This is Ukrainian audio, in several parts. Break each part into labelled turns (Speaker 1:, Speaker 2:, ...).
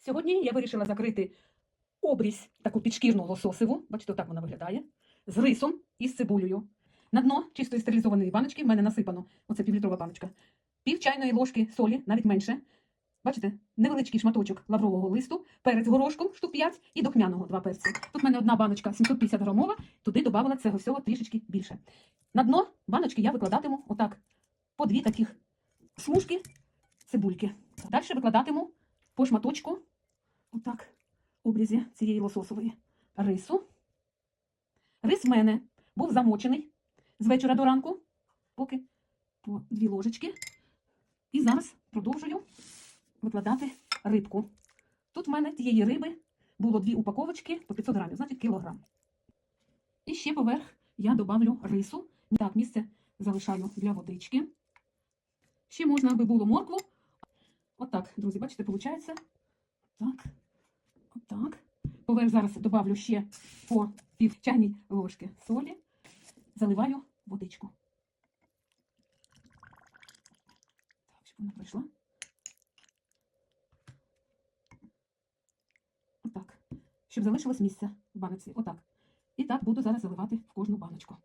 Speaker 1: Сьогодні я вирішила закрити обрізь таку підшкірну лососеву, бачите, отак вона виглядає, з рисом і з цибулею. На дно чистої стерилізованої баночки в мене насипано, оце півлітрова баночка, пів чайної ложки солі, навіть менше. Бачите, невеличкий шматочок лаврового листу, перець горошком штук 5 і духмяного 2 перці. Тут в мене одна баночка 750 грамова, туди додавала цього всього трішечки більше. На дно баночки я викладатиму отак по дві таких смужки цибульки. Далі викладатиму по шматочку, отак, обрізі цієї лососової рису. Рис в мене був замочений з вечора до ранку, поки по дві ложечки. І зараз продовжую викладати рибку. Тут в мене тієї риби було дві упаковочки по 500 грамів, значить кілограм. І ще поверх я добавлю рису. Так, місце залишаю для водички. Ще можна, аби було моркву. Отак, друзі, бачите, виходить. Так, отак. Поверх зараз добавлю ще по пів чайній ложки солі. Заливаю водичку. Так, щоб вона пройшла. Отак. Щоб залишилось місце в баночці. Отак. І так буду зараз заливати в кожну баночку.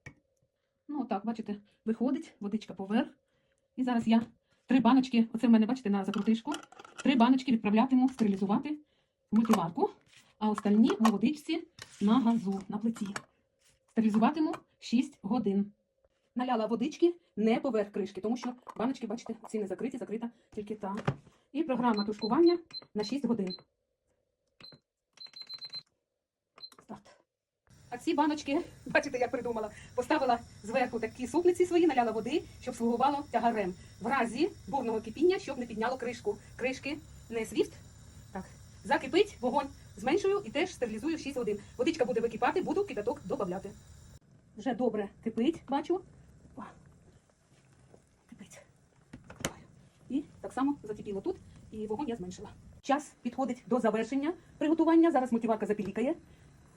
Speaker 1: Ну, отак, бачите, виходить водичка поверх. І зараз я три баночки, оце в мене, бачите, на закрутишку, три баночки відправлятиму стерилізувати мультиварку, а остальні у водичці на газу, на плиті. Стерилізуватиму 6 годин. Наляла водички не поверх кришки, тому що баночки, бачите, ці не закриті, закрита тільки та. І програма тушкування на 6 годин. Старт. А ці баночки, бачите, як придумала, поставила зверху такі супниці свої, наляла води, щоб слугувало тягарем. В разі бурного кипіння, щоб не підняло кришку. Кришки не свіст. Так, закипить, вогонь зменшую і теж стерилізую 6 годин. Водичка буде википати, буду кипяток додати. Вже добре кипить, бачу. Кипить. І так само закипіло тут, і вогонь я зменшила. Час підходить до завершення приготування. Зараз мультиварка запілікає.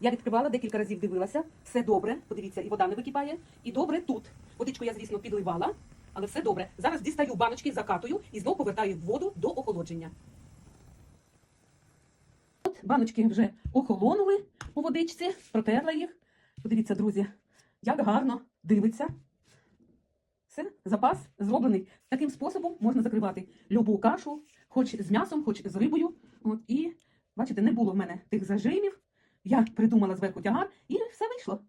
Speaker 1: Я відкривала, декілька разів дивилася. Все добре. Подивіться, і вода не википає. І добре тут. Водичку я, звісно, підливала, але все добре. Зараз дістаю баночки, закатую і знову повертаю воду до охолодження. Баночки вже охолонули у водичці, протерла їх. Подивіться, друзі, як гарно дивиться. Все, запас зроблений. Таким способом можна закривати любу кашу, хоч з м'ясом, хоч з рибою. От, і бачите, не було в мене тих зажимів. Я придумала зверху тягар і все вийшло.